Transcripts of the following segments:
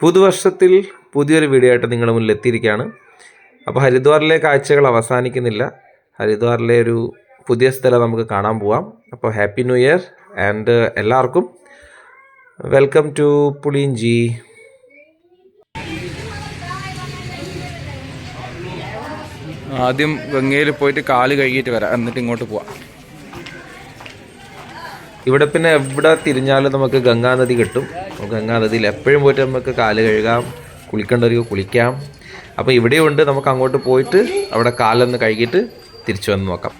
പുതുവർഷത്തിൽ പുതിയൊരു വീഡിയോ ആയിട്ട് നിങ്ങളുടെ മുന്നിൽ എത്തിയിരിക്കുകയാണ്. അപ്പോൾ ഹരിദ്വാറിലെ കാഴ്ചകൾ അവസാനിക്കുന്നില്ല. ഹരിദ്വാറിലെ ഒരു പുതിയ സ്ഥലം നമുക്ക് കാണാൻ പോവാം. അപ്പോൾ ഹാപ്പി ന്യൂ ഇയർ ആൻഡ് എല്ലാവർക്കും വെൽക്കം ടു പുളിയഞ്ചി ആദ്യം ഗംഗയിൽ പോയിട്ട് കാൽ കഴുകിയിട്ട് വരാം. എന്നിട്ട് ഇങ്ങോട്ട് പോവാം. ഇവിടെ പിന്നെ എവിടെ തിരിഞ്ഞാലും നമുക്ക് ഗംഗാനദി കിട്ടും. അപ്പോൾ അതിൽ എപ്പോഴും പോയിട്ട് നമുക്ക് കാൽ കഴുകാം കുളിക്കേണ്ടവർക്ക് കുളിക്കാം. അപ്പോൾ ഇവിടെയുണ്ട് നമുക്ക് അങ്ങോട്ട് പോയിട്ട് അവിടെ കാലൊന്ന് കഴുകിയിട്ട് തിരിച്ചു വന്ന് നോക്കാം.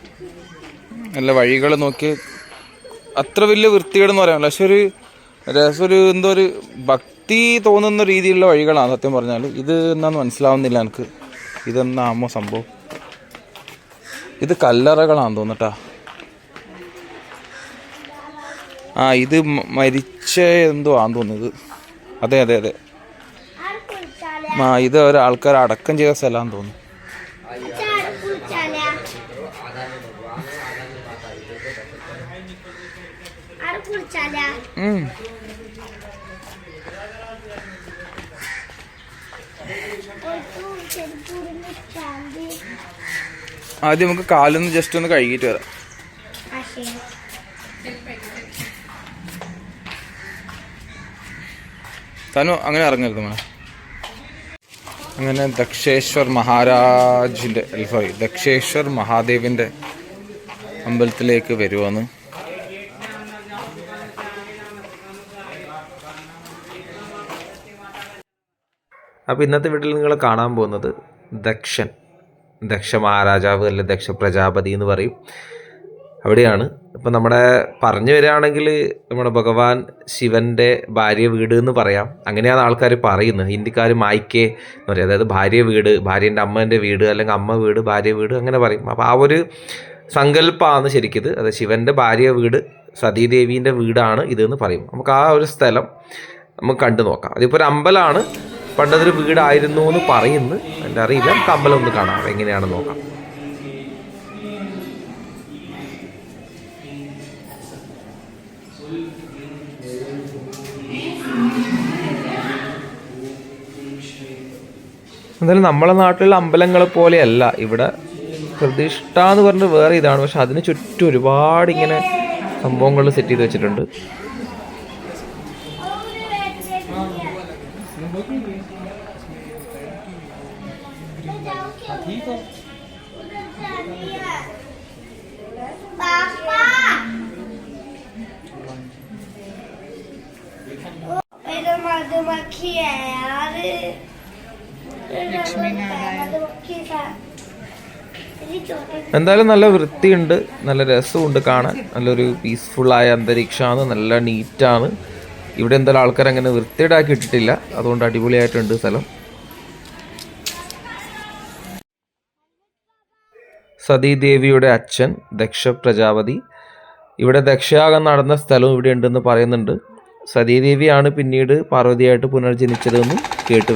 നല്ല വഴികൾ നോക്കി അത്ര വലിയ വൃത്തികേടെന്ന് പറയാമല്ലോ പക്ഷെ ഒരു രസം ഒരു എന്തോ ഒരു ഭക്തി തോന്നുന്ന രീതിയിലുള്ള വഴികളാണ് സത്യം പറഞ്ഞാൽ. ഇത് എന്നാന്ന് മനസ്സിലാവുന്നില്ല എനിക്ക്. ഇതെന്നാമോ സംഭവം? ഇത് കല്ലറകളാണെന്ന് തോന്നട്ടാ ആ ഇത് മ- മരിച്ച എന്തോ ആന്ന് തോന്നുന്നത്. അതെ അതെ അതെ. ആ ഇത് ഒരാൾക്കാർ അടക്കം ചെയ്ത സ്ഥലമാണെന്ന് തോന്നുന്നു. ആദ്യം നമുക്ക് കാലൊന്ന് ജസ്റ്റ് ഒന്ന് കഴുകിയിട്ട് വരാം. തനു അങ്ങനെ ഇറങ്ങരുത് മോനെ അങ്ങനെ ദക്ഷേശ്വർ മഹാരാജിന്റെ സോറി ദക്ഷേശ്വർ മഹാദേവിന്റെ അമ്പലത്തിലേക്ക് വരുവാന്ന് അപ്പോൾ ഇന്നത്തെ വീട്ടിൽ നിങ്ങൾ കാണാൻ പോകുന്നത് ദക്ഷൻ ദക്ഷ മഹാരാജാവ് അല്ലെ ദക്ഷ പ്രജാപതി എന്ന് പറയും. അവിടെയാണ്. ഇപ്പം നമ്മുടെ പറഞ്ഞു വരികയാണെങ്കിൽ നമ്മുടെ ഭഗവാൻ ശിവന്റെ ഭാര്യ വീട് എന്ന് പറയാം. അങ്ങനെയാണ് ആൾക്കാർ പറയുന്നത്. ഹിന്ദിക്കാർ മായ്ക്കേ എന്ന് പറയും. അതായത് ഭാര്യ വീട് ഭാര്യന്റെ അമ്മേന്റെ വീട് അല്ലെങ്കിൽ അമ്മ വീട് ഭാര്യ വീട് അങ്ങനെ പറയും. അപ്പോൾ ആ ഒരു സങ്കല്പമാണ് ശരിക്കും അത് ശിവന്റെ ഭാര്യ വീട് സതീദേവീന്റെ വീടാണ് ഇതെന്ന് പറയും. നമുക്ക് ആ ഒരു സ്ഥലം നമുക്ക് കണ്ടു നോക്കാം. അതിപ്പോൾ ഒരു അമ്പലമാണ്. പണ്ടതൊരു വീടായിരുന്നു എന്ന് പറയുന്നു എന്റെ അറിയില്ല. നമുക്ക് അമ്പലം ഒന്ന് കാണാം. എങ്ങനെയാണെന്ന് നോക്കാം. എന്തായാലും നമ്മളെ നാട്ടിലുള്ള അമ്പലങ്ങൾ പോലെയല്ല ഇവിടെ പ്രതിഷ്ഠ എന്ന് പറഞ്ഞിട്ട് വേറെ ഇതാണ് പക്ഷെ അതിന് ചുറ്റും ഒരുപാട് ഇങ്ങനെ സംഭവങ്ങൾ സെറ്റ് ചെയ്ത് വെച്ചിട്ടുണ്ട് मेरा मधुमक्खी है यार എന്തായാലും നല്ല വൃത്തിയുണ്ട് നല്ല രസമുണ്ട് കാണാൻ. നല്ലൊരു പീസ്ഫുള്ളായ അന്തരീക്ഷമാണ് നല്ല നീറ്റാണ് ഇവിടെ എന്തായാലും ആൾക്കാർ അങ്ങനെ വൃത്തിയേടാക്കി ഇട്ടിട്ടില്ല. അതുകൊണ്ട് അടിപൊളിയായിട്ടുണ്ട് സ്ഥലം. സതീദേവിയുടെ അച്ഛൻ ദക്ഷ പ്രജാപതി. ഇവിടെ ദക്ഷയാഗം നടന്ന സ്ഥലവും ഇവിടെ ഉണ്ടെന്ന് പറയുന്നുണ്ട്. സതീദേവിയാണ് പിന്നീട് പാർവതിയായിട്ട് പുനർജനിച്ചതെന്നും കേട്ടു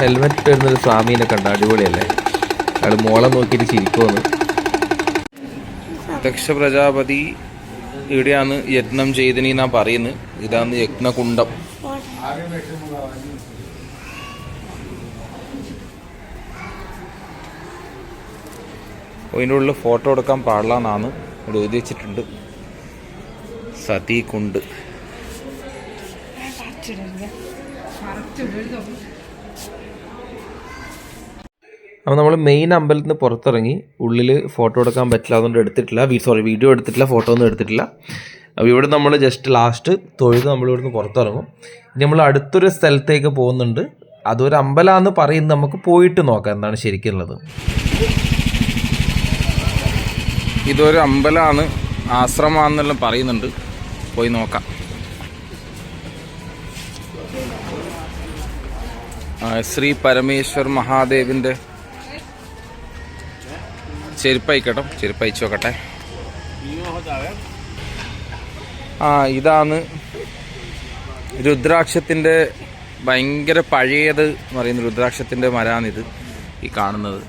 ഹെൽമെറ്റ് ഇടുന്നൊരു സ്വാമീനെ കണ്ട. അടിപൊളിയല്ലേ? അയാൾ മോളെ നോക്കിയിട്ട് ചിരിക്കുമെന്ന് ദക്ഷ പ്രജാപതി ഇവിടെയാണ് യജ്ഞം ചെയ്തിനി എന്നാ പറയുന്നത്. ഇതാണ് യജ്ഞകുണ്ടം അതിന്റെ ഉള്ളിൽ ഫോട്ടോ എടുക്കാൻ പാടില്ല എന്നാണ് ഇവിടെ എഴുതി വെച്ചിട്ടുണ്ട് സതീ കുണ്ട് അപ്പോൾ നമ്മൾ മെയിൻ അമ്പലത്തിൽ നിന്ന് പുറത്തിറങ്ങി ഉള്ളിൽ ഫോട്ടോ എടുക്കാൻ പറ്റില്ല അതുകൊണ്ട് എടുത്തിട്ടില്ല. സോറി വീഡിയോ എടുത്തിട്ടില്ല ഫോട്ടോ ഒന്നും എടുത്തിട്ടില്ല. അപ്പോൾ ഇവിടെ നമ്മൾ ജസ്റ്റ് ലാസ്റ്റ് തൊഴുത് നമ്മൾ ഇവിടുന്ന് പുറത്തിറങ്ങും. ഇനി നമ്മൾ അടുത്തൊരു സ്ഥലത്തേക്ക് പോകുന്നുണ്ട്. അതൊരു അമ്പലമാണെന്ന് പറയുന്നത് നമുക്ക് പോയിട്ട് നോക്കാം എന്താണ് ശരിക്കുള്ളത് ഇതൊരു അമ്പലമാണ് ആശ്രമമാണെന്നെല്ലാം പറയുന്നുണ്ട്. പോയി നോക്കാം. ശ്രീ പരമേശ്വർ മഹാദേവിന്റെ ചെരുപ്പയക്കട്ടെ ചെരുപ്പ് അയച്ചു നോക്കട്ടെ. ആ ഇതാണ് രുദ്രാക്ഷത്തിന്റെ ഭയങ്കര പഴയത് എന്ന് പറയുന്ന രുദ്രാക്ഷത്തിന്റെ മരാണിത് ഈ കാണുന്നത്.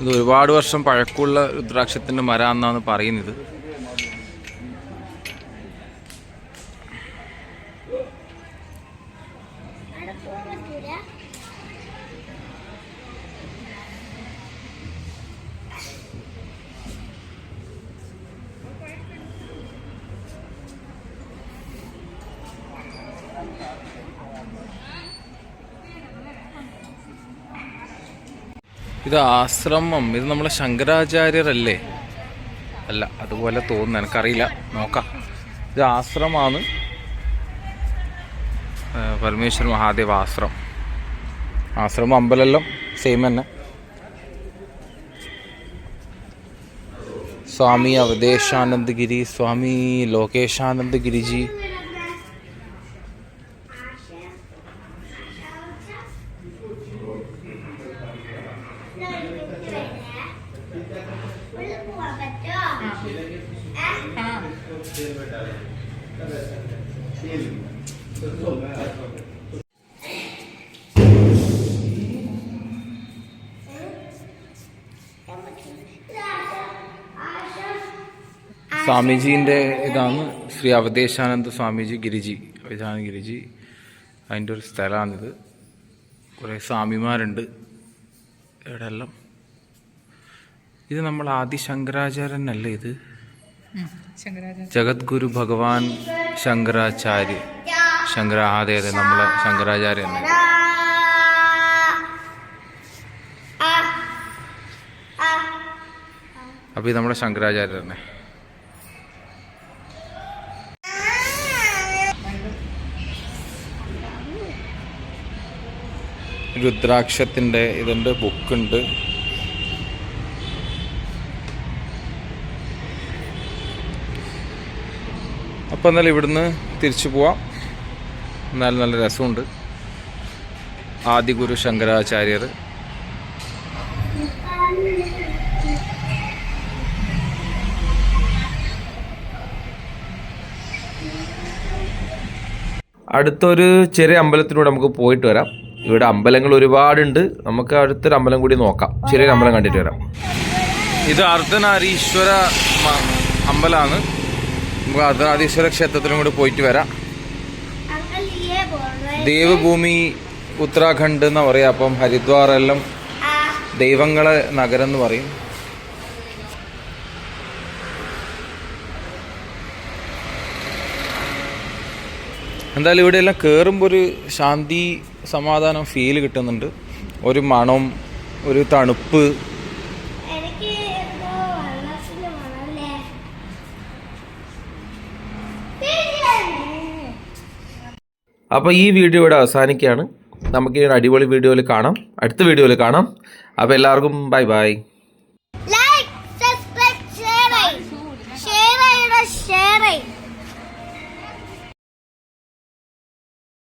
ഇത് ഒരുപാട് വർഷം പഴക്കമുള്ള രുദ്രാക്ഷത്തിന്റെ മരാന്നാണ് പറയുന്നത്. ഇത് ആശ്രമം. ഇത് നമ്മളെ ശങ്കരാചാര്യരല്ലേ? അല്ല അതുപോലെ തോന്നുന്നു. എനിക്കറിയില്ല. നോക്കാം. ഇത് ആശ്രമമാണ് പരമേശ്വര മഹാദേവ ആശ്രമം ആശ്രമം അമ്പലെല്ലാം. സെയിം തന്നെ. സ്വാമി അവദേശാനന്ദ് ഗിരി സ്വാമി ലോകേശാനന്ദ് ഗിരിജി സ്വാമിജീന്റെ ഇതാണ് ശ്രീ അവധേശാനന്ദ സ്വാമിജി ഗിരിജി. അവദേശാനന്ദ ഗിരിജി അതിന്റെ ഒരു സ്ഥലമാണിത്. കുറേ സ്വാമിമാരുണ്ട് ഇവിടെ എല്ലാം ഇത് നമ്മൾ ആദി ശങ്കരാചാര്യനല്ലേ ഇത്? ജഗദ്ഗുരു ഭഗവാൻ ശങ്കരാചാര്യ. ശങ്കര അതെ അതെ നമ്മളെ ശങ്കരാചാര്യ അപ്പോൾ ഇത് നമ്മുടെ ശങ്കരാചാര്യ തന്നെ. രുദ്രാക്ഷത്തിന്റെ ഇതിന്റെ ബുക്കുണ്ട്. അപ്പോൾ എന്നാലും ഇവിടുന്ന് തിരിച്ചു പോവാം. എന്നാലും നല്ല രസമുണ്ട്. ആദിഗുരു ശങ്കരാചാര്യർ. അടുത്തൊരു ചെറിയ അമ്പലത്തിലൂടെ നമുക്ക് പോയിട്ട് വരാം. ഇവിടെ അമ്പലങ്ങൾ ഒരുപാടുണ്ട്. നമുക്ക് അടുത്തൊരു അമ്പലം കൂടി നോക്കാം. ചെറിയൊരു അമ്പലം കണ്ടിട്ട് വരാം. ഇത് അർദ്ധനാരീശ്വര അമ്പലമാണ്. നമുക്ക് അർദ്ധനാദീശ്വര ക്ഷേത്രത്തിലും കൂടി പോയിട്ട് വരാം. ദേവഭൂമി ഉത്തരാഖണ്ഡ് എന്ന് പറയാം. അപ്പം ഹരിദ്വാറെല്ലാം ദൈവങ്ങളെ നഗരം എന്ന് പറയും. എന്തായാലും ഇവിടെ എല്ലാം കയറുമ്പോൾ ഒരു ശാന്തി സമാധാനം ഫീൽ കിട്ടുന്നുണ്ട്. ഒരു മണം ഒരു തണുപ്പ് അപ്പോൾ ഈ വീഡിയോ ഇവിടെ അവസാനിക്കുകയാണ്. നമുക്ക് ഈ അടിപൊളി വീഡിയോയിൽ കാണാം. അടുത്ത വീഡിയോയിൽ കാണാം. അപ്പോൾ എല്ലാവർക്കും ബൈ ബൈ